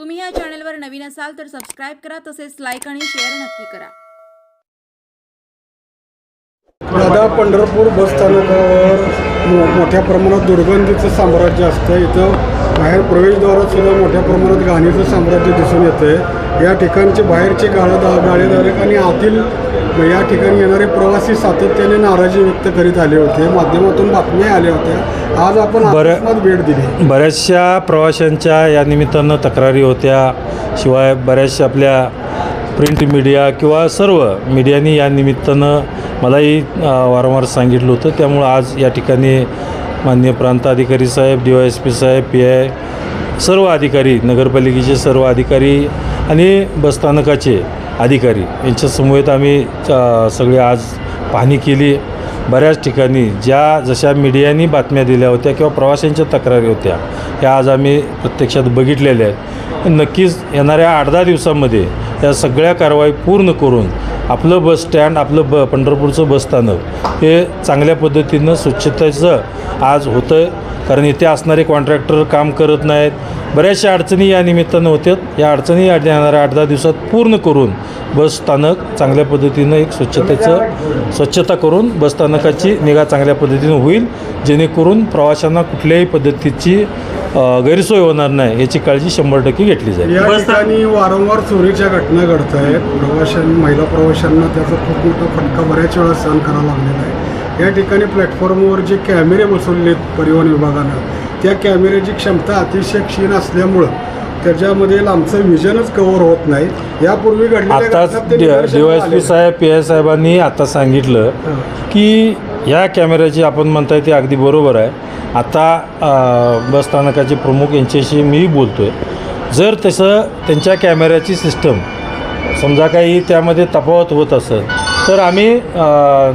तुम्ही या चॅनलवर नवीन असाल तर सबस्क्राईब करा तसेच लाईक आणि शेअर नक्की करा. दादा पंढरपूर बसस्थानकावर मोठ्या प्रमाणात दुर्गंधीचं साम्राज्य असतं. इथं बाहेर प्रवेशद्वारात सुद्धा मोठ्या प्रमाणात घाणीचं साम्राज्य दिसून येतं या ठिकाणचे बाहेरचे गाळेदा गाळेधारक आणि आतील या ठिकाणी येणारे प्रवासी सातत्याने नाराजी व्यक्त करीत आले होते. माध्यमातून बातम्या आल्या होत्या. आज आपण. अकस्मात भेट दिली. बऱ्याचशा प्रवाशांच्या या निमित्तानं तक्रारी होत्या. शिवाय बऱ्याचशा आपल्या प्रिंट मीडिया किंवा सर्व मीडियानी या निमित्तानं मलाही वारंवार सांगितलं होतं. त्यामुळं आज या ठिकाणी माननीय प्रांताधिकारी साहेब डी वाय एस पी साहेब पी आय सर्व अधिकारी नगरपालिकेचे सर्व अधिकारी आणि बसस्थानकाचे अधिकारी यांच्या समवेत आम्ही सगळे आज पाहणी केली. बऱ्याच ठिकाणी ज्या जशा मीडियानी बातम्या दिल्या होत्या किंवा प्रवाशांच्या तक्रारी होत्या ह्या आज आम्ही प्रत्यक्षात बघितलेल्या आहेत. नक्कीच येणाऱ्या आठ दहा दिवसामध्ये या सगळ्या कारवाई पूर्ण करून आपलं बस स्टँड आपलं ब पंढरपूरचं बसस्थानक हे चांगल्या पद्धतीनं स्वच्छतेचं आज होतं आहे कारण इथे असणारे कॉन्ट्रॅक्टर काम करत नाहीत. बऱ्याचशा अडचणी या निमित्तानं होत्यात. या अडचणी या येणाऱ्या आठ दहा दिवसात पूर्ण करून बस स्थानक चांगल्या पद्धतीनं एक स्वच्छतेचं स्वच्छता करून बसस्थानकाची निगा चांगल्या पद्धतीनं होईल. जेणेकरून प्रवाशांना कुठल्याही पद्धतीची गैरसोय होणार नाही याची काळजी शंभर टक्के घेतली जाईल. या ठिकाणी वारंवार चोरीच्या घटना घडत आहेत प्रवाशांनी महिला प्रवाशांना त्याचा खूप मोठा फटका बऱ्याच वेळा सहन करावा लागलेला आहे. या ठिकाणी प्लॅटफॉर्मवर जे कॅमेरे बसवलेले आहेत परिवहन विभागानं त्या कॅमेऱ्याची क्षमता अतिशय क्षीण असल्यामुळं त्याच्यामध्ये लांबचं विजनच कव्हर होत नाही. यापूर्वी आताच पी साहेब पी आय साहेबांनी आता सांगितलं. की ह्या कॅमेऱ्याची आपण म्हणताय ते अगदी बरोबर आहे. आता अ, बस स्थानकाचे प्रमुख यांच्याशी मी बोलतो आहे जर तसं त्यांच्या कॅमेऱ्याची सिस्टम समजा काही त्यामध्ये तफावत होत असेल तर आम्ही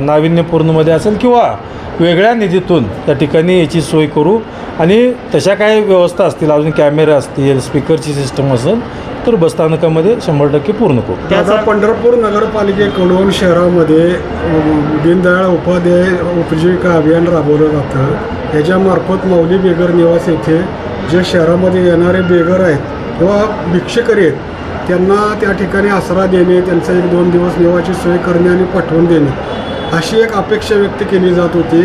नाविन्यपूर्णमध्ये असेल किंवा वेगळ्या निधीतून त्या ठिकाणी याची सोय करू. आणि तशा काही व्यवस्था असतील अजून कॅमेरे असतील स्पीकरची सिस्टम असेल तर बसस्थानकामध्ये शंभर टक्के पूर्ण करू. आता पंढरपूर नगरपालिकेकडून शहरामध्ये दीनदयाळ उपाध्याय उपजीविका अभियान राबवलं जातं. याच्यामार्फत माऊली बेगर निवास येथे जे शहरामध्ये येणारे बेगर आहेत किंवा भिक्षकरी आहेत त्यांना त्या ठिकाणी आसरा देणे त्यांचा एक दोन दिवस निवाची सोय करणे आणि पाठवून देणे अशी एक अपेक्षा व्यक्त केली जात होती.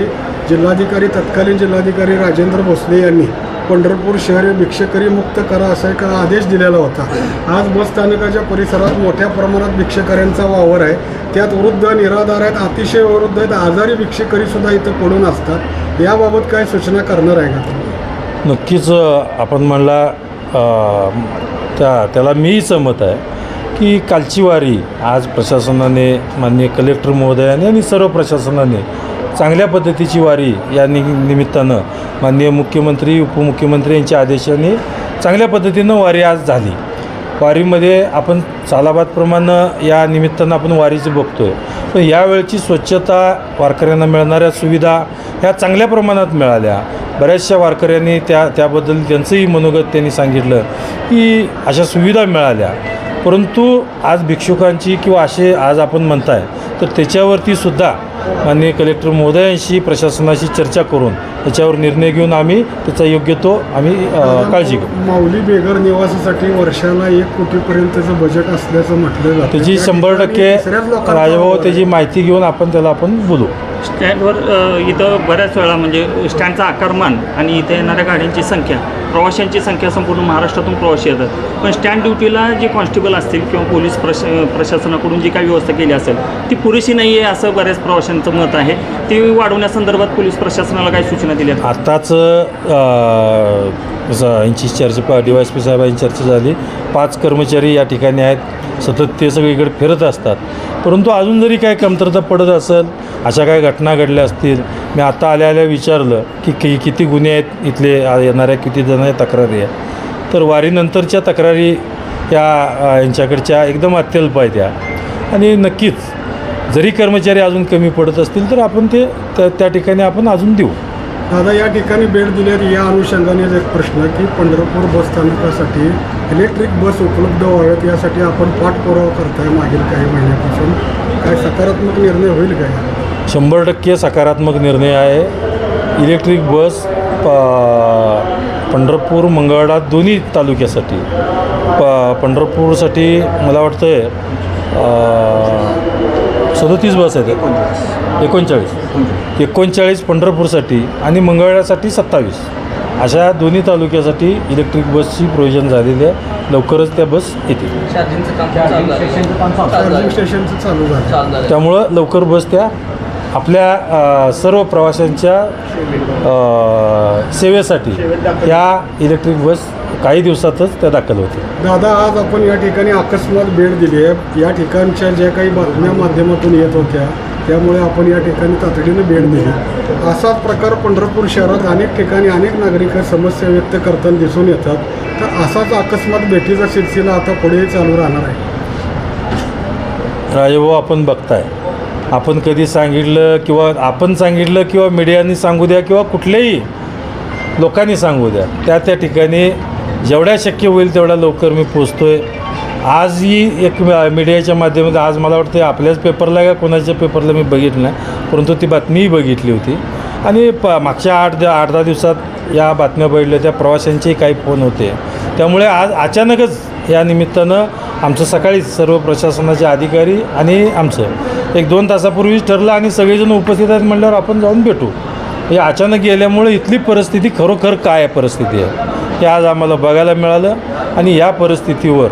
जिल्हाधिकारी तत्कालीन जिल्हाधिकारी राजेंद्र भोसले यांनी पंढरपूर शहर हे भिक्षकरी मुक्त करा असा एक आदेश दिलेला होता. आज बस स्थानकाच्या परिसरात मोठ्या प्रमाणात भिक्षकऱ्यांचा वावर आहे. त्यात वृद्ध निराधार आहेत अतिशय वृद्ध आहेत आजारी भिक्षेकरीसुद्धा इथं पडून असतात. याबाबत काय सूचना करणार आहे का तुम्ही? नक्कीच आपण म्हणला त्या त्याला मीही सहमत आहे की कालची वारी आज प्रशासनाने माननीय कलेक्टर महोदयाने आणि सर्व प्रशासनाने चांगल्या पद्धतीची वारी या नि निमित्तानं माननीय मुख्यमंत्री उपमुख्यमंत्री यांच्या आदेशाने चांगल्या पद्धतीनं वारी आज झाली. वारीमध्ये आपण चालाबादप्रमाणे या निमित्तानं आपण वारीचं बघतो आहे पण यावेळची स्वच्छता वारकऱ्यांना मिळणाऱ्या सुविधा ह्या चांगल्या प्रमाणात मिळाल्या. बऱ्याचशा वारकऱ्यांनी त्या त्याबद्दल त्यांचंही मनोगत त्यांनी सांगितलं की अशा सुविधा मिळाल्या. परंतु आज भिक्षुकांची किंवा असे आज आपण म्हणताय तर त्याच्यावरती सुद्धा माननीय कलेक्टर महोदयांशी प्रशासनाशी चर्चा करून त्याच्यावर निर्णय घेऊन आम्ही त्याचा योग्य तो आम्ही काळजी घेऊ. माऊली बेगर निवासासाठी वर्षाला एक कोटीपर्यंतचं बजेट असल्याचं म्हटलं त्याची त्या शंभर टक्के राजाभाऊ. त्याची माहिती घेऊन आपण त्याला आपण बोलू. स्टँडवर इथं बऱ्याच वेळा म्हणजे स्टँडचा आकारमान आणि इथे येणाऱ्या गाड्यांची संख्या प्रवाशांची संख्या संपूर्ण महाराष्ट्रातून प्रवासी येतात. पण स्टँड ड्युटीला जे कॉन्स्टेबल असतील किंवा पोलीस प्रश प्रशासनाकडून जी काही व्यवस्था केली असेल ती पुरेशी नाही आहे असं बऱ्याच प्रवाशांचं मत आहे. ती वाढवण्यासंदर्भात पोलीस प्रशासनाला काही सूचना दिल्या आहेत? आत्ताच यांची चर्चा डी वाय एस पी साहेबांची चर्चा झाली. पाच कर्मचारी या ठिकाणी आहेत. सतत ते सगळीकडे फिरत असतात. परंतु अजून जरी काय कमतरता पडत असेल अशा काही घटना घडल्या असतील मी आता आल्या आल्या विचारलं की कि किती गुन्हे आहेत इथले येणाऱ्या किती जण तक्रारी आहे तर वारीनंतरच्या तक्रारी या यांच्याकडच्या एकदम अत्यल्प आहेत त्या आणि नक्कीच जरी कर्मचारी अजून कमी पडत असतील तर आपण ते त्या त्या ठिकाणी आपण अजून देऊ. दादा या ठिकाणी भेट दिल्यात या अनुषंगाने एक प्रश्न की पंढरपूर बस स्थानकासाठी इलेक्ट्रिक बस उपलब्ध व्हाव्यात यासाठी आपण पाठपुरावा करताय मागील काही महिन्यापासून. काय सकारात्मक निर्णय होईल काय? शंभर टक्के सकारात्मक निर्णय आहे. इलेक्ट्रिक बस प पंढरपूर मंगळवेढा दोन्ही तालुक्यासाठी प पंढरपूरसाठी मला वाटतं आहे सदतीस बस आहेत. एकोणचाळीस. एकोणचाळीस. पंढरपूरसाठी आणि मंगळवेढ्यासाठी सत्तावीस. अशा दोन्ही तालुक्यासाठी इलेक्ट्रिक बसची प्रोव्हिजन झालेली आहे. लवकरच त्या बस येतील. त्यामुळं लवकर बस त्या आपल्या सर्व प्रवाशांच्या सेवेसाठी या इलेक्ट्रिक बस काही दिवसातच त्या दाखल होतील. दादा आज आपण या ठिकाणी अकस्मात भेट दिली आहे या ठिकाणच्या ज्या काही बातम्या माध्यमातून येत होत्या त्यामुळे आपण या ठिकाणी तातडीनं भेट दिली असाच प्रकार पंढरपूर शहरात अनेक ठिकाणी अनेक नागरिक समस्या व्यक्त करताना दिसून येतात. तर असाच अकस्मात भेटीचा सिलसिला आता पुढेही चालू राहणार आहे. राजेभाऊ आपण बघताय. आपण कधी सांगितलं किंवा आपण सांगितलं किंवा मीडियाने सांगू द्या किंवा कुठल्याही लोकांनी सांगू द्या त्या त्या ठिकाणी जेवढ्या शक्य होईल तेवढ्या लवकर मी पोचतो आहे आजही एक मीडियाच्या माध्यमातून आज मला वाटतं आपल्याच पेपरला का कोणाच्या पेपरला मी बघितलं नाही परंतु ती बातमीही बघितली होती. आणि प मागच्या आठ द आठ दहा दिवसात या बातम्या बघितल्या त्या प्रवाशांचेही काही फोन होते. त्यामुळे आज अचानकच या निमित्तानं आमचं सकाळीच सर्व प्रशासनाचे अधिकारी आणि आमचं एक दोन तासापूर्वीच ठरलं आणि सगळेजण उपस्थित आहेत म्हणल्यावर आपण जाऊन भेटू. हे अचानक गेल्यामुळे इथली परिस्थिती खरोखर काय परिस्थिती आहे? हे आज आम्हाला बघायला मिळालं आणि या परिस्थितीवर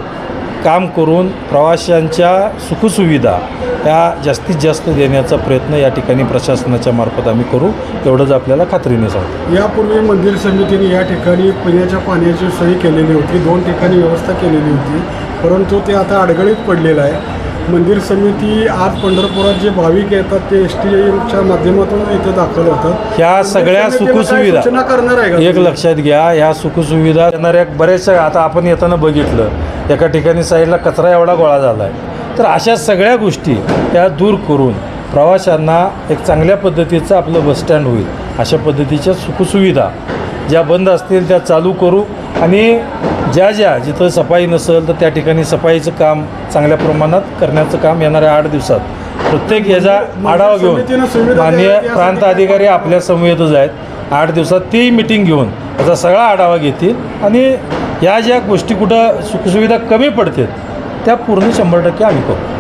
काम करून प्रवाशांच्या सुखसुविधा या जास्तीत जास्त देण्याचा प्रयत्न या ठिकाणी प्रशासनाच्या मार्फत आम्ही करू. एवढंच आपल्याला खात्रीने सांगतो. यापूर्वी मंदिर समितीने या ठिकाणी पिण्याच्या पाण्याची सोय केलेली होती. दोन ठिकाणी व्यवस्था केलेली होती. परंतु ते आता अडगळीत पडलेलं आहे. मंदिर समिती आज पंढरपुरात जे भाविक येतात ते एस टीच्या माध्यमातून इथे दाखल होतात. ह्या सगळ्या सुखसुविधा सूचना करणार आहे का एक? लक्षात घ्या ह्या सुखसुविधा येणाऱ्या बऱ्याचशा आता आपण येताना बघितलं एका ठिकाणी साईडला कचरा एवढा गोळा झाला आहे तर अशा सगळ्या गोष्टी त्या दूर करून प्रवाशांना एक चांगल्या पद्धतीचं आपलं बसस्टँड होईल. अशा पद्धतीच्या सुखसुविधा ज्या बंद असतील त्या चालू करू आणि ज्या ज्या जिथं सफाई नसेल तर त्या ठिकाणी सफाईचं काम चांगल्या प्रमाणात करण्याचं काम येणाऱ्या आठ दिवसात. प्रत्येक याचा आढावा समितीनं घेऊन माननीय प्रांत अधिकारी आपल्या समवेतच आहेत. आठ दिवसात ती मिटिंग घेऊन याचा सगळा आढावा घेतील आणि या ज्या गोष्टी कुठं सुखसुविधा कमी पडतील त्या पूर्ण शंभर टक्के आम्ही करू.